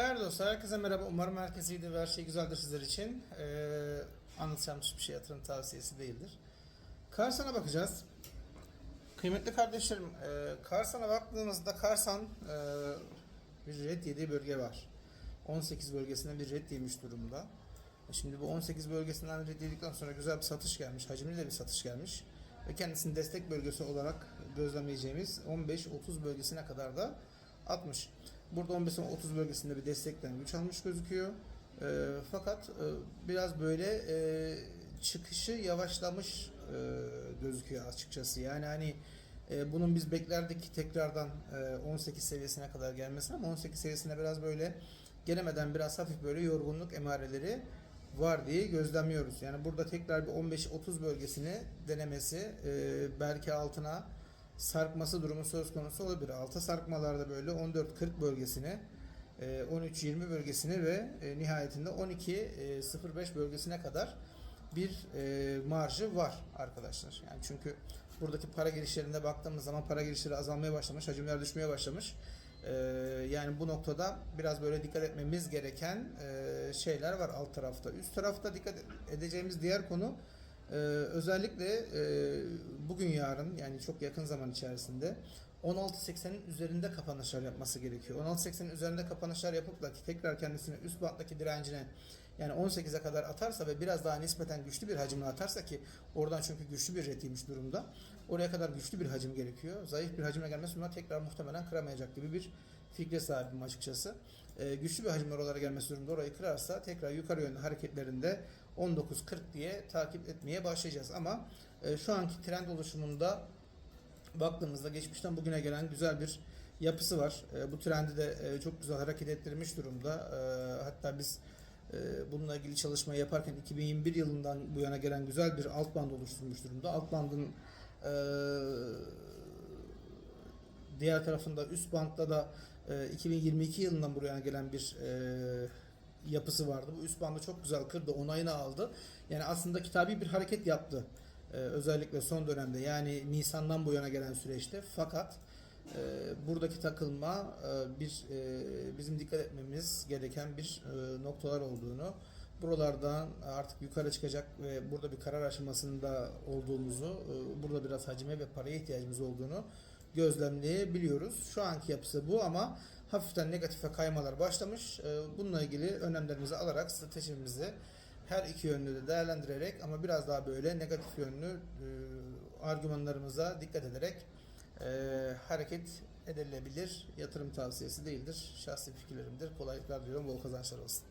Değerli dostlar, herkese merhaba. Umarım herkes iyidir ve her şey güzeldir sizler için. Ee, anlatacağım hiçbir şey yatırım tavsiyesi değildir. Karsan'a bakacağız. Kıymetli kardeşlerim, e, Karsan'a baktığımızda Karsan e, bir red yediği bölge var. 18 bölgesinde bir red yemiş durumda. E, Şimdi bu 18 bölgesinden red yedikten sonra güzel bir satış gelmiş, hacimli de bir satış gelmiş. Ve kendisini destek bölgesi olarak gözlemleyeceğimiz 15-30 bölgesine kadar da atmış. Burada 15-30 bölgesinde bir destekten güç almış gözüküyor. E, fakat e, biraz böyle e, çıkışı yavaşlamış e, gözüküyor açıkçası. Yani hani e, bunun biz beklerdik tekrardan e, 18 seviyesine kadar gelmesini ama 18 seviyesine biraz böyle gelemeden biraz hafif böyle yorgunluk emareleri var diye gözlemliyoruz. Yani burada tekrar bir 15-30 bölgesini denemesi e, belki altına sarkması durumu söz konusu olabilir. Alta sarkmalarda böyle 14-40 bölgesini, e, 13-20 bölgesini ve e, nihayetinde 12-05 bölgesine kadar bir e, marjı var arkadaşlar. Yani çünkü buradaki para girişlerine baktığımız zaman para girişleri azalmaya başlamış, hacimler düşmeye başlamış. E, yani bu noktada biraz böyle dikkat etmemiz gereken e, şeyler var alt tarafta. Üst tarafta dikkat edeceğimiz diğer konu ee, özellikle e, bugün yarın yani çok yakın zaman içerisinde 16.80'in üzerinde kapanışlar yapması gerekiyor. 16.80'in üzerinde kapanışlar yapıp da tekrar kendisini üst banttaki direncine yani 18'e kadar atarsa ve biraz daha nispeten güçlü bir hacimle atarsa ki oradan çünkü güçlü bir retiymiş durumda. Oraya kadar güçlü bir hacim gerekiyor. Zayıf bir hacimle gelmesi durumunda tekrar muhtemelen kıramayacak gibi bir fikre sahibim açıkçası. Ee, güçlü bir hacimler oralara gelmesi durumunda orayı kırarsa tekrar yukarı yönlü hareketlerinde 19.40 diye takip etmeye başlayacağız. Ama e, şu anki trend oluşumunda baktığımızda geçmişten bugüne gelen güzel bir yapısı var. E, bu trendi de e, çok güzel hareket ettirmiş durumda. E, hatta biz e, bununla ilgili çalışmayı yaparken 2021 yılından bu yana gelen güzel bir alt band oluşturmuş durumda. Alt bandın e, diğer tarafında üst bantta da e, 2022 yılından buraya gelen bir e, yapısı vardı. Bu üst bandı çok güzel kırdı, onayını aldı. Yani aslında kitabi bir hareket yaptı. E, özellikle son dönemde yani Nisan'dan bu yana gelen süreçte. Fakat e, buradaki takılma e, bir e, bizim dikkat etmemiz gereken bir noktalar olduğunu buralardan artık yukarı çıkacak ve burada bir karar aşamasında olduğumuzu, burada biraz hacime ve paraya ihtiyacımız olduğunu gözlemleyebiliyoruz. Şu anki yapısı bu ama hafiften negatife kaymalar başlamış. Bununla ilgili önlemlerimizi alarak stratejimizi her iki yönlü de değerlendirerek ama biraz daha böyle negatif yönlü e, argümanlarımıza dikkat ederek e, hareket edilebilir. Yatırım tavsiyesi değildir. Şahsi fikirlerimdir. Kolaylıklar diliyorum. Bol kazançlar olsun.